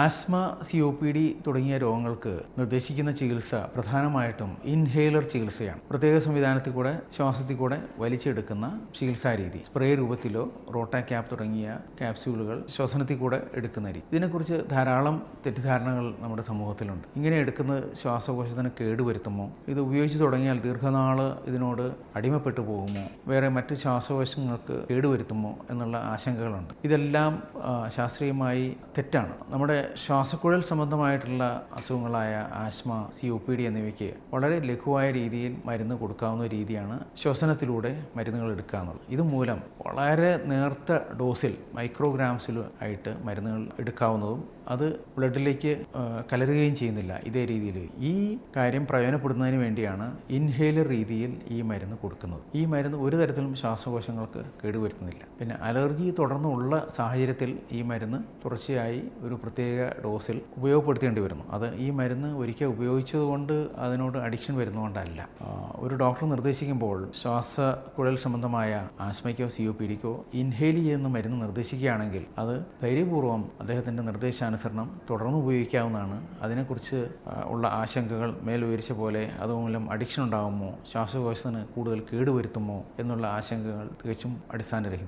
Asthma C O P D തുടങ്ങിയ രോഗങ്ങൾക്ക് നിർദ്ദേശിക്കുന്ന ചികിത്സ പ്രധാനമായിട്ടും ഇൻഹേലർ ചികിത്സയാണ്. പ്രത്യേക സംവിധാനത്തിൽ കൂടെ ശ്വാസത്തിൽ കൂടെ വലിച്ചെടുക്കുന്ന ചികിത്സാ രീതി. സ്പ്രേ രൂപത്തിലോ റോട്ടാ ക്യാപ് തുടങ്ങിയ ക്യാപ്സ്യൂളുകൾ ശ്വസനത്തിൽ കൂടെ എടുക്കുന്ന രീതി. ഇതിനെക്കുറിച്ച് ധാരാളം തെറ്റിദ്ധാരണകൾ നമ്മുടെ സമൂഹത്തിലുണ്ട്. ഇങ്ങനെ എടുക്കുന്നത് ശ്വാസകോശത്തിന് കേടുവരുത്തുമോ? ഇത് ഉപയോഗിച്ച് തുടങ്ങിയാൽ ദീർഘനാൾ ഇതിനോട് അടിമപ്പെട്ടു പോകുമോ? വേറെ മറ്റ് ശ്വാസകോശങ്ങൾക്ക് കേടുവരുത്തുമോ എന്നുള്ള ആശങ്കകളുണ്ട്. ഇതെല്ലാം ശാസ്ത്രീയമായി തെറ്റാണ്. നമ്മുടെ ശ്വാസക്കുഴൽ സംബന്ധമായിട്ടുള്ള അസുഖങ്ങളായ asthma C O P D എന്നിവയ്ക്ക് വളരെ ലഘുവായ രീതിയിൽ മരുന്ന് കൊടുക്കാവുന്ന രീതിയാണ് ശ്വസനത്തിലൂടെ മരുന്നുകൾ എടുക്കുക എന്നുള്ളത്. ഇതുമൂലം വളരെ നേർത്ത ഡോസിൽ മൈക്രോഗ്രാംസിൽ ആയിട്ട് മരുന്നുകൾ എടുക്കാവുന്നതും അത് ബ്ലഡിലേക്ക് കലരുകയും ചെയ്യുന്നില്ല ഇതേ രീതിയിൽ. ഈ കാര്യം പ്രയോജനപ്പെടുന്നതിന് വേണ്ടിയാണ് ഇൻഹേലർ രീതിയിൽ ഈ മരുന്ന് കൊടുക്കുന്നത്. ഈ മരുന്ന് ഒരു തരത്തിലും ശ്വാസകോശങ്ങൾക്ക് കേടുവരുത്തുന്നില്ല. പിന്നെ അലർജി തുടർന്നുള്ള സാഹചര്യത്തിൽ ഈ മരുന്ന് തുടർച്ചയായി ഒരു പ്രത്യേക ഡോസിൽ ഉപയോഗപ്പെടുത്തേണ്ടി വരുന്നു. അത് ഈ മരുന്ന് ഒരിക്കൽ ഉപയോഗിച്ചതുകൊണ്ട് അതിനോട് അഡിക്ഷൻ വരുന്നതുകൊണ്ടല്ല. ഒരു ഡോക്ടർ നിർദ്ദേശിക്കുമ്പോൾ ശ്വാസക്കുഴൽ സംബന്ധമായ ആസ്മയ്ക്കോ സി ഒ പി ഡിക്കോ ഇൻഹേൽ ചെയ്യുന്ന മരുന്ന് നിർദ്ദേശിക്കുകയാണെങ്കിൽ അത് ധൈര്യപൂർവം അദ്ദേഹത്തിന്റെ നിർദ്ദേശാനുസരണം തുടർന്ന് ഉപയോഗിക്കാവുന്നതാണ്. അതിനെക്കുറിച്ച് ഉള്ള ആശങ്കകൾ മേലുയരിച്ച പോലെ അതുമൂലം അഡിക്ഷൻ ഉണ്ടാകുമോ ശ്വാസകോശത്തിന് കൂടുതൽ കേടുവരുത്തുമോ? എന്നുള്ള ആശങ്കകൾ തികച്ചും അടിസ്ഥാനരഹിതമാണ്.